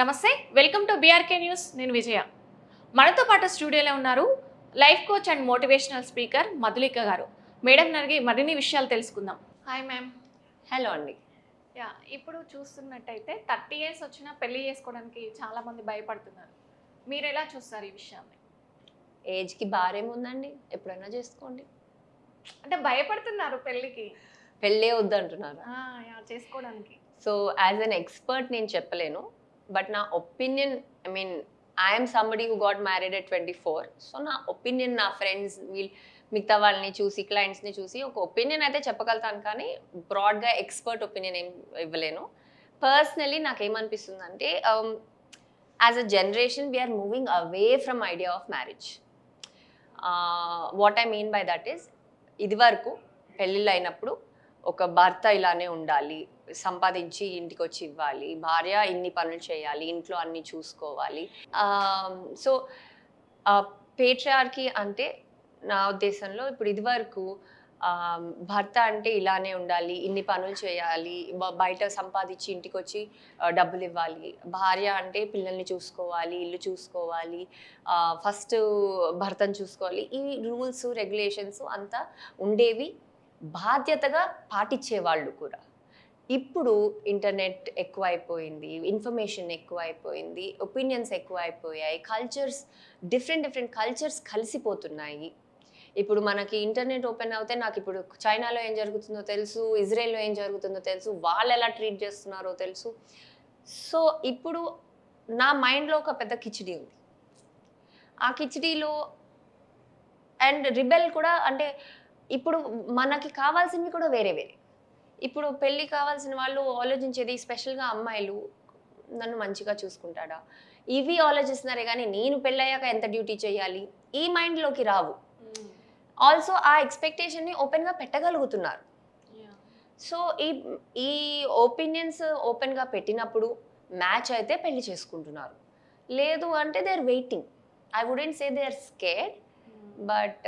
నమస్తే welcome to BRK news నేను విజయ. మనతో పాటు స్టూడియోలో ఉన్నారు life coach and motivational speaker Madhulika garu. Madam అడిగి మరిన్ని విషయాలు తెలుసుకుందాం. హాయ్ మ్యామ్ హలో అండి. యా ఇప్పుడు చూస్తున్నట్టయితే థర్టీ ఇయర్స్ వచ్చినా పెళ్ళి చేసుకోవడానికి చాలా మంది భయపడుతున్నారు. మీరు ఎలా చూస్తారు ఈ విషయాన్ని? ఏజ్కి బారేముందండి ఎప్పుడైనా చేసుకోండి. అంటే భయపడుతున్నారు పెళ్ళికి పెళ్ళే వద్దంటున్నారు. చేసుకోవడానికి. సో యాజ్ అన్ ఎక్స్పర్ట్ నేను చెప్పలేను. బట్ నా opinion I mean I'm somebody who got married at twenty four. So నా ఒపీనియన్ నా ఫ్రెండ్స్ వీళ్ళు మిగతా వాళ్ళని చూసి క్లయింట్స్ని చూసి ఒక ఒపీనియన్ అయితే చెప్పగలుగుతాను కానీ బ్రాడ్గా ఎక్స్పర్ట్ ఒపీనియన్ ఏం ఇవ్వలేను. పర్సనలీ నాకేమనిపిస్తుంది అంటే as a generation we are moving away from idea of marriage. What I mean by that is ఇదివరకు పెళ్ళిళ్ళు అయినప్పుడు ఒక భర్త ఇలానే ఉండాలి సంపాదించి ఇంటికి వచ్చి ఇవ్వాలి. భార్య ఇన్ని పనులు చేయాలి ఇంట్లో అన్ని చూసుకోవాలి. సో పేట్రియార్కి అంటే నా ఉద్దేశంలో ఇప్పుడు ఇదివరకు భర్త అంటే ఇలానే ఉండాలి ఇన్ని పనులు చేయాలి బయట సంపాదించి ఇంటికి వచ్చి డబ్బులు ఇవ్వాలి భార్య అంటే పిల్లల్ని చూసుకోవాలి ఇల్లు చూసుకోవాలి ఫస్ట్ భర్తను చూసుకోవాలి. ఈ రూల్స్ రెగ్యులేషన్స్ అంతా ఉండేవి బాధ్యతగా పాటించేవాళ్ళు కూడా. ఇప్పుడు ఇంటర్నెట్ ఎక్కువైపోయింది ఇన్ఫర్మేషన్ ఎక్కువైపోయింది ఒపీనియన్స్ ఎక్కువైపోయాయి కల్చర్స్ డిఫరెంట్ డిఫరెంట్ కల్చర్స్ కలిసిపోతున్నాయి. ఇప్పుడు మనకి ఇంటర్నెట్ ఓపెన్ అవుతే నాకు ఇప్పుడు చైనాలో ఏం జరుగుతుందో తెలుసు ఇజ్రాయెల్లో ఏం జరుగుతుందో తెలుసు వాళ్ళు ఎలా ట్రీట్ చేస్తున్నారో తెలుసు. సో ఇప్పుడు నా మైండ్లో ఒక పెద్ద కిచిడి ఉంది. ఆ కిచిడీలో అండ్ రిబెల్ కూడా అంటే ఇప్పుడు మనకి కావాల్సినవి కూడా వేరే వేరే. ఇప్పుడు పెళ్ళి కావాల్సిన వాళ్ళు ఆలోచించేది స్పెషల్గా అమ్మాయిలు నన్ను మంచిగా చూసుకుంటాడా? ఇవి ఆలోచిస్తున్నారే కానీ నేను పెళ్ళయ్యాక ఎంత డ్యూటీ చేయాలి? ఈ మైండ్లోకి రావు. ఆల్సో ఆ ఎక్స్పెక్టేషన్ని ఓపెన్గా పెట్టగలుగుతున్నారు. సో ఈ ఈ ఒపీనియన్స్ ఓపెన్గా పెట్టినప్పుడు మ్యాచ్ అయితే పెళ్ళి చేసుకుంటున్నారు. లేదు అంటే they are waiting I wouldn't say they are scared but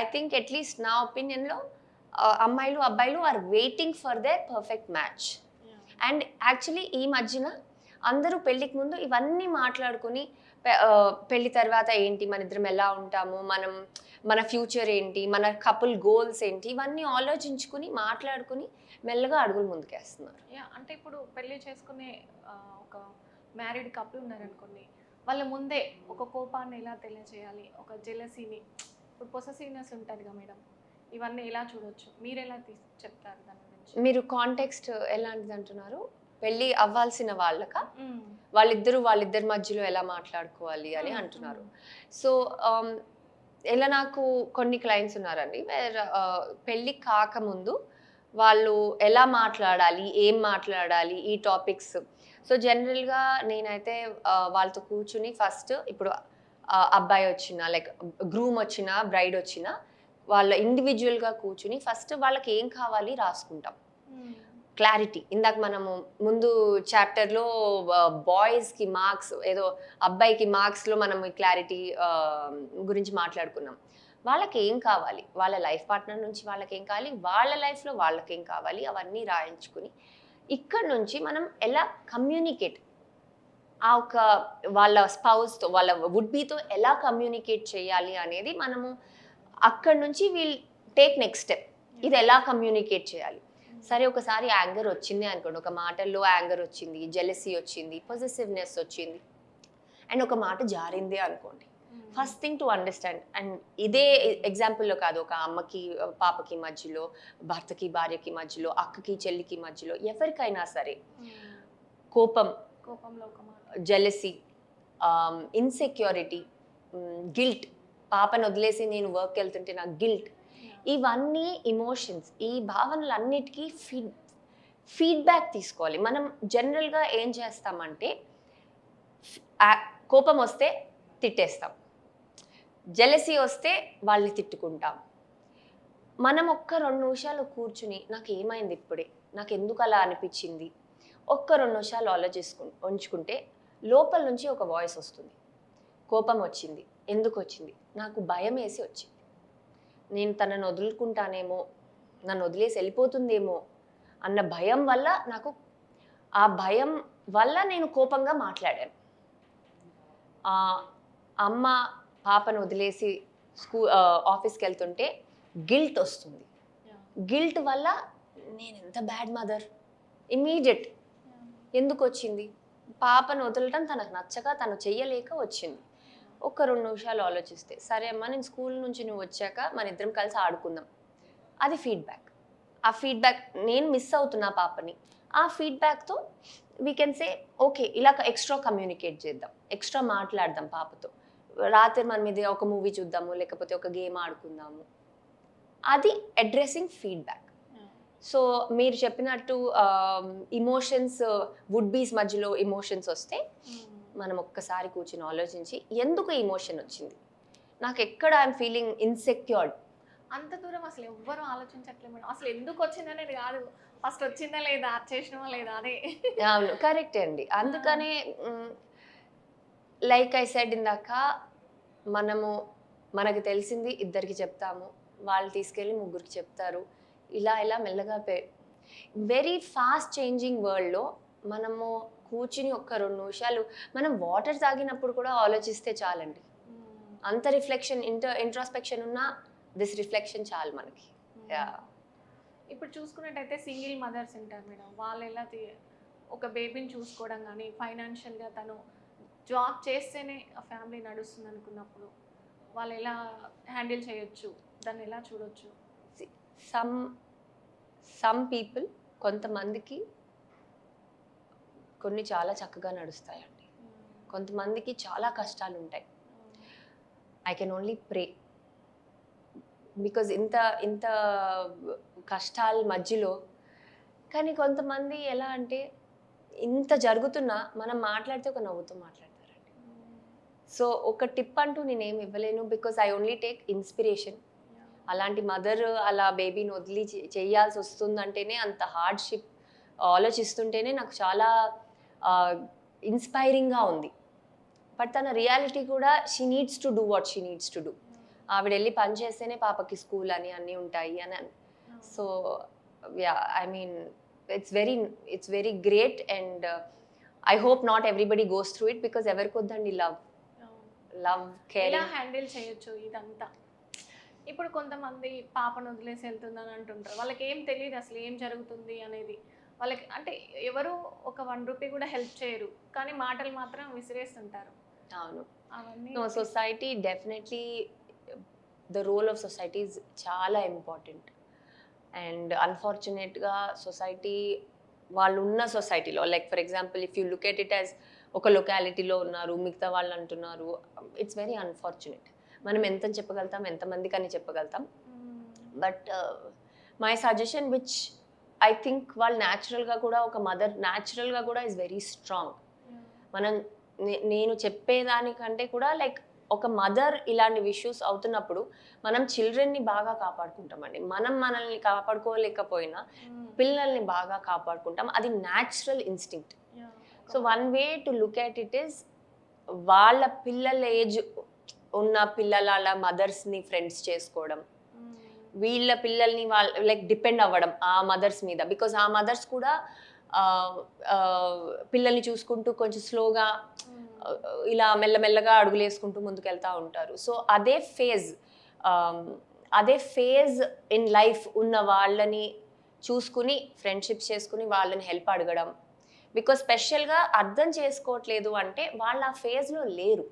I think at least నా ఒపీనియన్లో అమ్మాయిలు అబ్బాయిలు are waiting for they perfect match and actually ఈ మధ్యన అందరూ పెళ్ళికి ముందు ఇవన్నీ మాట్లాడుకుని పెళ్ళి తర్వాత ఏంటి మన ఇద్దరం ఎలా ఉంటాము మనం మన ఫ్యూచర్ ఏంటి మన కపుల్ గోల్స్ ఏంటి ఇవన్నీ ఆలోచించుకుని మాట్లాడుకుని మెల్లగా అడుగులు ముందుకేస్తున్నారు. అంటే ఇప్పుడు పెళ్ళి చేసుకునే ఒక మ్యారీడ్ కపుల్ ఉన్నారనుకోండి వాళ్ళ ముందే ఒక కోపాన్ని ఎలా తెలియజేయాలి ఒక జెలసీని ఇప్పుడు పొసెసివ్నెస్ ఉంటుంది కదా మేడం. ఇవన్నీ ఎలా చూడొచ్చు? మీరు ఎలా తీసి చెప్తారు దాని గురించి? మీరు కాంటెక్స్ట్ ఎలాంటిది అంటున్నారు? పెళ్ళి అవ్వాల్సిన వాళ్ళక. వాళ్ళిద్దరూ వాళ్ళిద్దరి మధ్యలో ఎలా మాట్లాడుకోవాలి అని. అంటున్నారు. సో ఇలా నాకు కొన్ని క్లయింట్స్ ఉన్నారండి. పెళ్ళి కాకముందు వాళ్ళు ఎలా మాట్లాడాలి ఏం మాట్లాడాలి ఈ టాపిక్స్ సో జనరల్గా నేనైతే వాళ్ళతో కూర్చుని ఫస్ట్ ఇప్పుడు అబ్బాయి వచ్చిన లైక్ గ్రూమ్ వచ్చిన బ్రైడ్ వచ్చిన వాళ్ళ ఇండివిజువల్గా కూర్చుని ఫస్ట్ వాళ్ళకి ఏం కావాలి రాసుకుంటాం. క్లారిటీ ఇందాక మనము ముందు చాప్టర్లో బాయ్స్కి మార్క్స్ ఏదో అబ్బాయికి మార్క్స్లో మనం క్లారిటీ గురించి మాట్లాడుకున్నాం. వాళ్ళకి ఏం కావాలి? వాళ్ళ లైఫ్ పార్ట్నర్ నుంచి వాళ్ళకి ఏం కావాలి? వాళ్ళ లైఫ్లో వాళ్ళకి ఏం కావాలి? అవన్నీ రాయించుకుని ఇక్కడ నుంచి మనం ఎలా కమ్యూనికేట్ ఆ ఒక వాళ్ళ స్పౌస్తో వాళ్ళ వుడ్ బీతో ఎలా కమ్యూనికేట్ చేయాలి అనేది మనము అక్కడ నుంచి వీల్ టేక్ నెక్స్ట్ స్టెప్ ఇది ఎలా కమ్యూనికేట్ చేయాలి? సరే ఒకసారి యాంగర్ వచ్చింది అనుకోండి. ఒక మాటల్లో యాంగర్ వచ్చింది జెలసీ వచ్చింది పొజిటివ్నెస్ వచ్చింది. అండ్ ఒక మాట జారింది అనుకోండి. First thing to understand and ఇదే ఎగ్జాంపుల్లో కాదు. ఒక అమ్మకి పాపకి మధ్యలో భర్తకి భార్యకి మధ్యలో అక్కకి చెల్లికి మధ్యలో ఎవరికైనా సరే మ్మ్. కోపం కోపంలో జెలసీ ఇన్సెక్యూరిటీ గిల్ట్ పాపను వదిలేసి నేను వర్క్ వెళ్తుంటే నాకు గిల్ట్ ఇవన్నీ ఇమోషన్స్ ఈ భావనలన్నిటికీ ఫీడ్ ఫీడ్బ్యాక్ తీసుకోవాలి. మనం జనరల్గా ఏం చేస్తామంటే కోపం వస్తే తిట్టేస్తాం. జెలసీ వస్తే వాళ్ళని తిట్టుకుంటాం. మనం ఒక్క రెండు నిమిషాలు కూర్చుని నాకు ఏమైంది ఇప్పుడే? నాకు ఎందుకు అలా అనిపించింది? ఒక్క రెండు నిమిషాలు ఆలోచించుకు ఉంచుకుంటే లోపల నుంచి ఒక వాయిస్ వస్తుంది. కోపం వచ్చింది. ఎందుకు వచ్చింది నాకు భయం వేసి వచ్చింది. నేను తనను వదులుకుంటానేమో నన్ను వదిలేసి వెళ్ళిపోతుందేమో అన్న భయం వల్ల నాకు ఆ భయం వల్ల నేను కోపంగా మాట్లాడాను. అమ్మ పాపను వదిలేసి స్కూ ఆఫీస్కి వెళ్తుంటే గిల్ట్ వస్తుంది. గిల్ట్ వల్ల నేను ఎంత బ్యాడ్ మదర్. ఇమీడియట్ ఎందుకు వచ్చింది పాపను వదలటం తనకు నచ్చక తను చెయ్యలేక వచ్చింది. ఒక రెండు నిమిషాలు ఆలోచిస్తే సరే అమ్మా నేను స్కూల్ నుంచి నువ్వు వచ్చాక మన ఇద్దరం కలిసి ఆడుకుందాం. అది ఫీడ్బ్యాక్ ఆ ఫీడ్బ్యాక్ నేను మిస్ అవుతున్నా పాపని. ఆ ఫీడ్బ్యాక్తో వీ కెన్ సే ఓకే ఇలా ఎక్స్ట్రా కమ్యూనికేట్ చేద్దాం. ఎక్స్ట్రా మాట్లాడదాం పాపతో. రాత్రి మన మీద ఒక మూవీ చూద్దాము లేకపోతే ఒక గేమ్ ఆడుకుందాము. అది అడ్రెస్సింగ్ ఫీడ్బ్యాక్ సో మీరు చెప్పినట్టు ఇమోషన్స్ వుడ్ బీస్ మధ్యలో ఇమోషన్స్ వస్తే hmm. మనం ఒక్కసారి కూర్చుని ఆలోచించి ఎందుకు ఇమోషన్ వచ్చింది? నాకు ఎక్కడ ఐఎమ్ ఫీలింగ్ ఇన్సెక్యూర్డ్ అంత దూరం అసలు ఎవ్వరూ ఆలోచించట్లేదు మేడం. అసలు ఎందుకు వచ్చిందనేది కాదు. ఫస్ట్ వచ్చిందా లేదా? చేసినవా లేదా అదే అవును కరెక్ట్ అండి. అందుకనే లైక్ ఐ సెడ్ ఇందాక మనము మనకు తెలిసింది ఇద్దరికి చెప్తాము. వాళ్ళు తీసుకెళ్ళి ముగ్గురికి చెప్తారు. ఇలా ఇలా మెల్లగా వెరీ ఫాస్ట్ చేంజింగ్ వరల్డ్లో మనము కూర్చుని ఒక్క రెండు నిమిషాలు మనం వాటర్ తాగినప్పుడు కూడా ఆలోచిస్తే చాలండి. అంత రిఫ్లెక్షన్ ఇంటర్ ఇంట్రాస్పెక్షన్ ఉన్నా దిస్ రిఫ్లెక్షన్ చాలు మనకి. ఇప్పుడు చూసుకున్నట్టయితే సింగిల్ మదర్స్ ఉంటారు మేడం. వాళ్ళు ఎలా తీ- ఒక బేబీని చూసుకోవడం కానీ ఫైనాన్షియల్గా తను జాబ్ చేస్తేనే ఆ ఫ్యామిలీ నడుస్తుంది అనుకున్నప్పుడు వాళ్ళు ఎలా హ్యాండిల్ చేయొచ్చు? దాన్ని ఎలా చూడొచ్చు? సమ్ సమ్ పీపుల్ కొంతమందికి కొన్ని చాలా చక్కగా నడుస్తాయండి. కొంతమందికి చాలా కష్టాలు ఉంటాయి I can only pray because ఇంత ఇంత కష్టాల మధ్యలో కానీ కొంతమంది ఎలా అంటే ఇంత జరుగుతున్నా మనం మాట్లాడితే ఒక నవ్వుతూ మాట్లాడతారండి. సో ఒక టిప్ అంటూ నేనేం ఇవ్వలేను. Because I only take inspiration అలాంటి మదర్ అలా బేబీని వదిలి చే- చేయాల్సి వస్తుందంటేనే అంత హార్డ్షిప్ ఆలోచిస్తుంటేనే నాకు చాలా ఇన్స్పైరింగ్గా ఉంది. బట్ తన రియాలిటీ కూడా she needs to do what she needs to do ఆవిడ వెళ్ళి పని చేస్తేనే పాపకి స్కూల్ అని అన్నీ ఉంటాయి అని so yeah I mean it's very it's very great and I hope not everybody goes through it because ఎవరికి వద్దండి లవ్ లవ్ కేర్ హ్యాండిల్ చేయొచ్చు ఇదంతా? ఇప్పుడు కొంతమంది పాపను వదిలేసి వెళ్తుందని అంటుంటారు. వాళ్ళకి ఏం తెలియదు అసలు ఏం జరుగుతుంది అనేది. వాళ్ళకి అంటే ఎవరు ఒక వన్ రూపీ కూడా హెల్ప్ చేయరు. కానీ మాటలు మాత్రం విసిరేస్తుంటారు. అవును. అవన్నీ no society definitely the role of society చాలా ఇంపార్టెంట్ అండ్ అన్ఫార్చునేట్గా సొసైటీ వాళ్ళు ఉన్న సొసైటీలో like for example if you look at it as ఒక లొకాలిటీలో ఉన్నారు మిగతా వాళ్ళు అంటున్నారు ఇట్స్ వెరీ అన్ఫార్చునేట్ మనం ఎంత చెప్పగలుగుతాం ఎంతమందికి అని చెప్పగలుగుతాం. But my suggestion which I think వాళ్ళు న్యాచురల్గా కూడా ఒక మదర్ న్యాచురల్గా కూడా ఇస్ వెరీ స్ట్రాంగ్. మనం నేను చెప్పేదానికంటే కూడా లైక్ ఒక మదర్ ఇలాంటి ఇష్యూస్ అవుతున్నప్పుడు మనం చిల్డ్రన్ని బాగా కాపాడుకుంటామండి మనం మనల్ని కాపాడుకోలేకపోయినా మ్మ్. పిల్లల్ని బాగా కాపాడుకుంటాం అది natural instinct. So one way to look at it is వాళ్ళ పిల్లల ఏజ్ ఉన్న పిల్లల మదర్స్ని ఫ్రెండ్స్ చేసుకోవడం. వీళ్ళ పిల్లల్ని వాళ్ళ లైక్ డిపెండ్ అవ్వడం ఆ మదర్స్ మీద బికాజ్ ఆ మదర్స్ కూడా పిల్లల్ని చూసుకుంటూ కొంచెం స్లోగా మ్మ్. ఇలా మెల్లమెల్లగా అడుగులేసుకుంటూ ముందుకెళ్తూ ఉంటారు సో అదే ఫేజ్ అదే ఫేజ్ ఇన్ లైఫ్ ఉన్న వాళ్ళని చూసుకుని ఫ్రెండ్షిప్స్ చేసుకుని వాళ్ళని హెల్ప్ అడగడం బికాజ్ స్పెషల్గా అర్థం చేసుకోవట్లేదు అంటే వాళ్ళు ఆ ఫేజ్లో లేరు.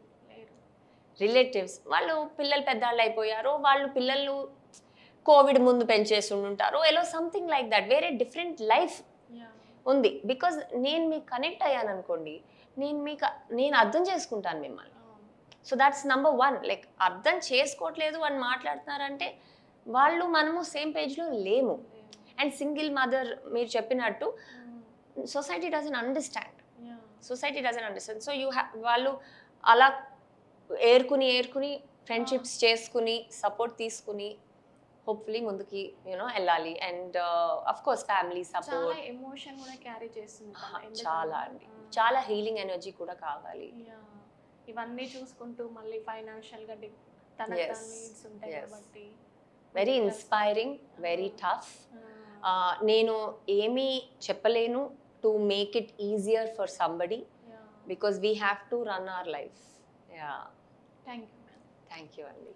రిలేటివ్స్ వాళ్ళు పిల్లలు పెద్దవాళ్ళు అయిపోయారు వాళ్ళు పిల్లలు కోవిడ్ ముందు పెంచేసి ఉంటారు ఎలో సంథింగ్ లైక్ దట్ వేరే డిఫరెంట్ లైఫ్. ఉంది బికాజ్ నేను మీకు కనెక్ట్ అయ్యాను అనుకోండి నేను మీకు నేను అర్థం చేసుకుంటాను మిమ్మల్ని. So that's number one like అర్థం చేసుకోవట్లేదు అని మాట్లాడుతున్నారంటే వాళ్ళు మనము సేమ్ పేజ్లో లేము. అండ్ సింగిల్ మదర్ మీరు చెప్పినట్టు. Society doesn't understand. Society doesn't understand so you హ్యా వాళ్ళు అలా ఏరుకుని ఏరుకుని ఫ్రెండ్షిప్స్ చేసుకుని సపోర్ట్ తీసుకుని హోప్ఫుల్లీ ముందుకి యూనో వెళ్ళాలి and of course family support emotion కూడా క్యారీ చేస్తుంది చాలా అండి. చాలా హీలింగ్ ఎనర్జీ కూడా కావాలి. ఇవన్నీ చూసుకుంటూ మళ్ళీ ఫైనాన్షియల్గా తన. నీడ్స్ ఉంటాయి. కాబట్టి వెరీ. Inspiring very. టఫ్ నేను ఏమీ చెప్పలేను to make it easier for somebody because we have to run our life yeah thank you thank you అండి